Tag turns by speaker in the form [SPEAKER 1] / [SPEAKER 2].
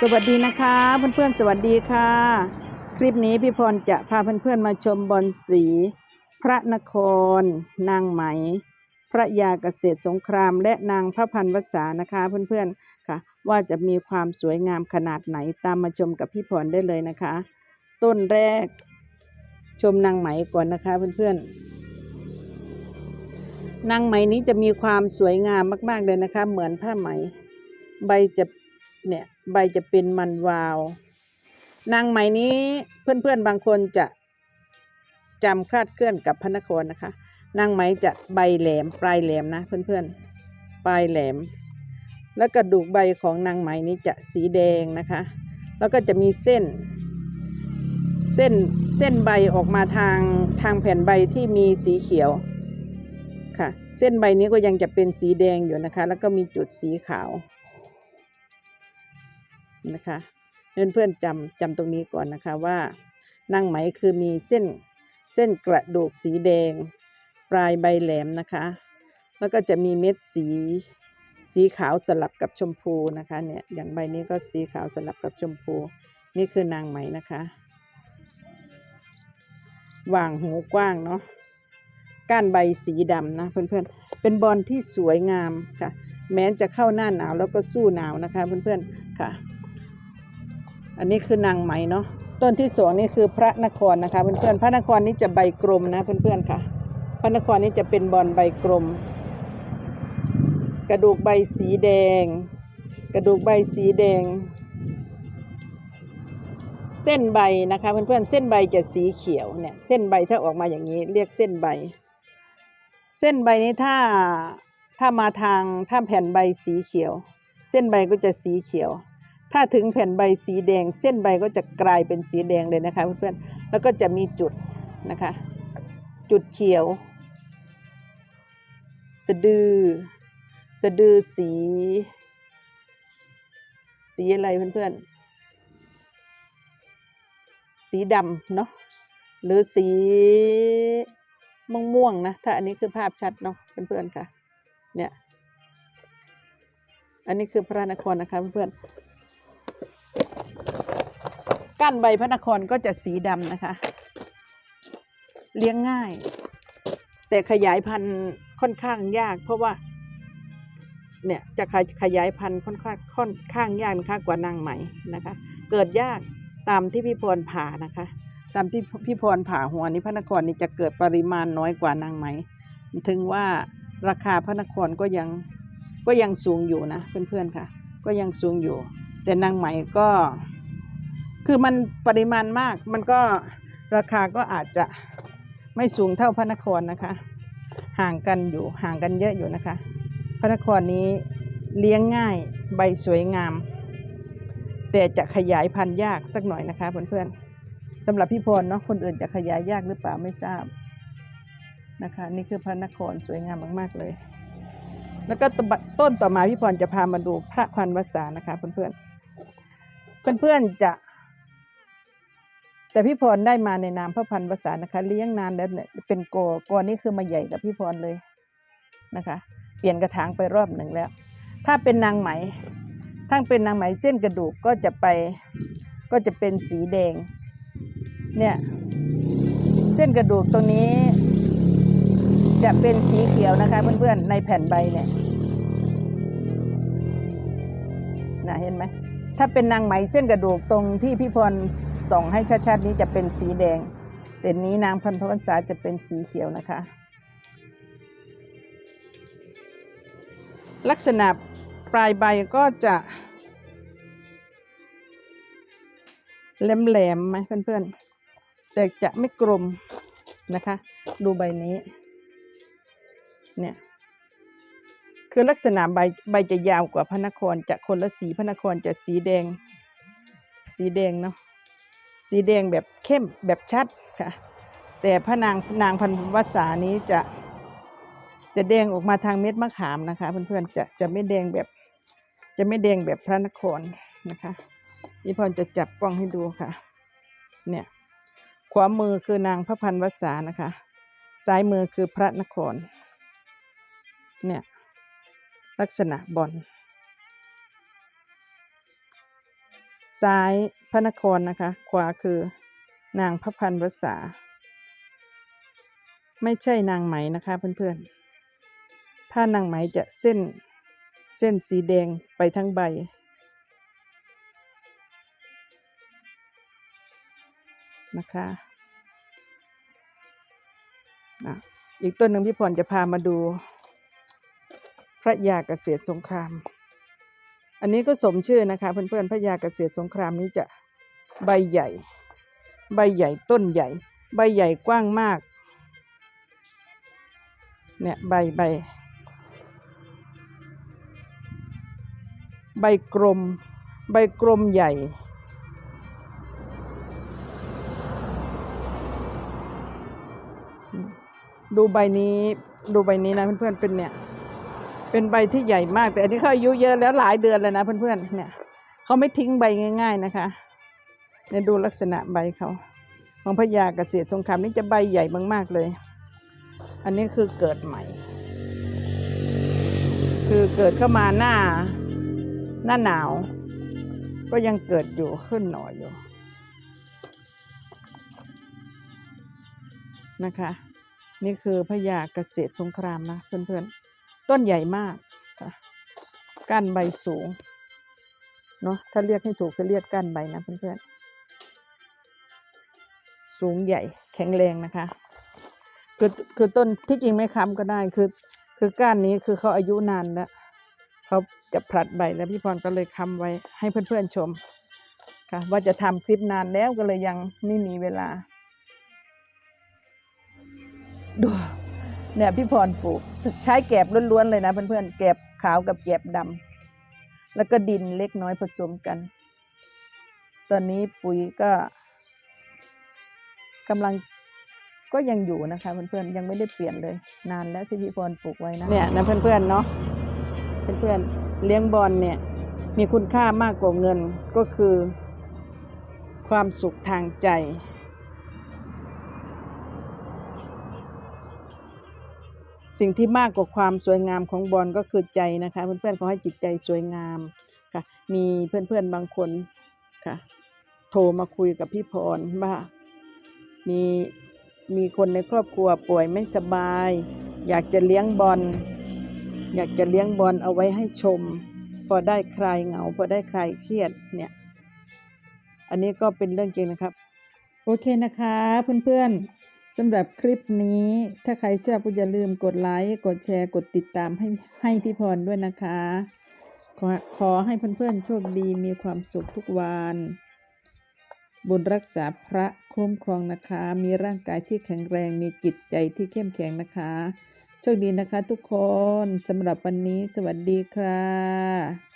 [SPEAKER 1] สวัสดีนะคะเพื่อนๆสวัสดีค่ะ คลิปนี้พี่พรจะพาเพื่อนๆมาชมบอลสี พระนคร นางไหม พระยาเกษตรสงคราม และนางพระพันวษานะคะเพื่อนๆค่ะ ว่าจะมีความสวยงามขนาดไหนตามมาชมกับพี่พรได้เลยนะคะ ต้นแรกชมนางไหมก่อนนะคะเพื่อนๆนางไหมนี้จะมีความสวยงามมาก ๆเลยนะคะ เหมือนผ้าไหม ใบจะเนี่ย ใบจะเป็นมันวาว นางไหมนี้เพื่อนๆบางคนจะจำคลาดเคลื่อนกับพระนครนะคะ นางไหมจะใบแหลมปลายแหลมนะเพื่อนๆปลายแหลม แล้วกระดูกใบของนางไหมนี้จะสีแดงนะคะ แล้วก็จะมีเส้น เส้นเส้นใบออกมาทางทางแผ่นใบที่มีสีเขียวค่ะ เส้นใบนี้ก็ยังจะเป็นสีแดงอยู่นะคะ แล้วก็มีจุดสีขาว นะคะเพื่อนเพื่อนๆจำจำตรงนี้ก่อนนะคะว่านางไหมคือมีเส้นเส้นกระดูกสีแดง ปลายใบแหลมนะคะ แล้วก็จะมีเม็ดสีสีขาวสลับกับชมพูนะคะเนี่ยอย่างใบนี้ก็สีขาวสลับกับชมพู นี่คือนางไหมนะคะว่างหูกว้างเนาะก้านใบสีดำนะเพื่อนๆเป็นบอลที่สวยงามค่ะ แม้จะเข้าหน้าหนาวแล้วก็สู้หนาวนะคะเพื่อนๆค่ะ อันนี้คือนางไหมเนาะต้นที่สองนี่คือพระนครนะคะเพื่อนๆพระนครนี้จะใบกลมนะเพื่อนๆค่ะ พระนครนี้จะเป็นบอลใบกลม กระดูกใบสีแดง กระดูกใบสีแดง เส้นใบนะคะเพื่อนๆเส้นใบจะสีเขียวเนี่ยเส้นใบถ้าออกมาอย่างนี้เรียกเส้นใบ เส้นใบนี้ถ้าถ้ามาทางถ้าแผ่นใบสีเขียว เส้นใบก็จะสีเขียว ถ้าถึงแผ่นใบสีแดง เส้นใบก็จะกลายเป็นสีแดงเลยนะคะเพื่อนๆแล้วก็จะมีจุดนะคะ จุดเขียว สะดือ สะดือสี สีอะไรเพื่อนๆ สีดำเนาะหรือสีม่วงม่วงๆนะ ถ้าอันนี้คือภาพชัดเนาะเพื่อนๆค่ะ เนี่ย อันนี้คือพระนครนะคะเพื่อนๆ ก้านใบพระนครก็จะสีดำนะคะ เลี้ยงง่าย แต่ขยายพันธุ์ค่อนข้างยาก เพราะว่า เนี่ยจะขยขยายพันธุ์ค่อนข้างค่อนข้างยากนะคะกว่านางไหมนะคะ เกิดยากตามที่พี่พรผ่านะคะ ตามที่พี่พรผ่าหัวนี้พระนครนี่จะเกิดปริมาณน้อยกว่านางไหม ถึงว่าราคาพระนครก็ยังก็ยังสูงอยู่นะเพื่อนๆค่ะ ก็ยังสูงอยู่ แต่นางไหมก็ คือมันปริมาณมากมันก็ราคาก็อาจจะไม่สูงเท่าพระนครนะคะ ห่างกันอยู่ห่างกันเยอะอยู่นะคะ พระนครนี้เลี้ยงง่ายใบสวยงาม แต่จะขยายพันธุ์ยากสักหน่อยนะคะเพื่อนๆสำหรับพี่พรเนาะคนอื่นจะขยายยากหรือเปล่าไม่ทราบนะคะ นี่คือพระนครสวยงามมาก ๆเลย แล้วก็ต้นต่อมาพี่พรจะพามาดูพระพันวษานะคะเพื่อนๆเพื่อนๆจะ แต่พี่พรได้มาในนามพระพันวษานะคะ เลี้ยงนานแล้วเนี่ยเป็นโกโกนี่คือมาใหญ่กับพี่พรเลยนะคะ เปลี่ยนกระถางไปรอบหนึ่งแล้ว ถ้าเป็นนางไหมถ้าเป็นนางไหมเส้นกระดูกก็จะไปก็จะเป็นสีแดงเนี่ยเส้นกระดูกตรงนี้ จะเป็นสีเขียวนะคะเพื่อนๆในแผ่นใบเนี่ยนะเห็นไหม ถ้าเป็นนางไหมเส้นกระดูกตรงที่พี่พรส่องให้ชัดๆนี้จะเป็นสีแดง แต่นี้นางพันพวันษาจะเป็นสีเขียวนะคะ ลักษณะปลายใบก็จะแหลมๆไหมเพื่อนๆ แต่จะไม่กลมนะคะ ดูใบนี้ เนี่ย คือลักษณะใบใบจะยาวกว่าพระนครจะคนละสีพระนครจะสีแดง สีแดงเนาะสีแดงแบบเข้มแบบชัดค่ะ แต่พระนางนางพันวัษานี้จะจะแดงออกมาทางเม็ดมะขามนะคะเพื่อนๆจะจะไม่แดงแบบ จะไม่แดงแบบพระนครนะคะนี่พรจะจับกล้องให้ดูค่ะ เนี่ยขวามือคือนางพระพันวษานะคะ ซ้ายมือคือพระนคร เนี่ย ลักษณะบอลซ้ายพระนครนะคะ ขวาคือนางพระพันวษา ไม่ใช่นางไหมนะคะเพื่อนๆ ถ้านางไหมจะเส้นเส้นสีแดงไปทั้งใบ นะคะอะอีกต้นหนึ่งพี่พรจะพามาดู พระยาเกษตรสงคราม อันนี้ก็สมชื่อนะคะเพื่อนๆพระยาเกษตรสงครามนี้จะใบใหญ่ ใบใหญ่ต้นใหญ่ ใบใหญ่กว้างมากเนี่ยใบใบใบกลม ใบกลมใหญ่ ดูใบนี้ ดูใบนี้นะเพื่อนๆเป็นเนี่ย เป็นใบที่ใหญ่มาก แต่อันนี้เขาอายุเยอะแล้วหลายเดือนแล้วนะเพื่อนๆเนี่ยเขาไม่ทิ้งใบง่าย ๆนะคะเนี่ยดูลักษณะใบเขาของพญาเกษตรสงครามนี่จะใบใหญ่มากๆเลย อันนี้คือเกิดใหม่ คือเกิดเข้ามาหน้าหน้าหนาว ก็ยังเกิดอยู่ขึ้นหน่อยอยู่นะคะ นี่คือพญาเกษตรสงครามนะเพื่อนๆ ต้นใหญ่มากค่ะก้านใบสูงเนาะถ้าเรียกให้ถูกจะเรียกก้านใบนะเพื่อนๆสูงใหญ่แข็งแรงนะคะคือคือต้นที่จริงไม่ค้ำก็ได้คือคือก้านนี้คือเขาอายุนานแล้วเขาจะผลัดใบแล้วพี่พรก็เลยค้ำไว้ให้เพื่อนๆชมค่ะว่าจะทำคลิปนานแล้วก็เลยยังไม่มีเวลาดู เนี่ยพี่พรปลูกใช้แกบล้วนๆเลยนะเพื่อนๆแกบขาวกับแกบดำแล้วก็ดินเล็กน้อยผสมกัน ตอนนี้ปุ๋ยก็กำลังก็ยังอยู่นะคะเพื่อนๆยังไม่ได้เปลี่ยนเลย นานแล้วที่พี่พรปลูกไว้นะเนี่ยนะเพื่อนๆเนาะเพื่อนๆเลี้ยงบอลเนี่ยมีคุณค่ามากกว่าเงินก็คือ ความสุขทางใจ สิ่งที่มากกว่าความสวยงามของบอลก็คือใจนะคะ เพื่อนๆขอให้จิตใจสวยงามค่ะ มีเพื่อนๆบางคนค่ะ โทรมาคุยกับพี่พรว่ามีมีคนในครอบครัวป่วยไม่สบาย อยากจะเลี้ยงบอลอยากจะเลี้ยงบอลเอาไว้ให้ชม พอได้คลายเหงา พอได้คลายเครียดเนี่ย อันนี้ก็เป็นเรื่องจริงนะครับ โอเคนะคะเพื่อนๆ สำหรับคลิปนี้ ถ้าใครชอบก็อย่าลืมกดไลค์กดแชร์กดติดตามให้ให้พี่พรด้วยนะคะ ขอขอให้เพื่อนๆโชคดีมีความสุขทุกวันบุญรักษาพระคุ้มครองนะคะ มีร่างกายที่แข็งแรงมีจิตใจที่เข้มแข็งนะคะ โชคดีนะคะทุกคนสำหรับวันนี้สวัสดีค่ะ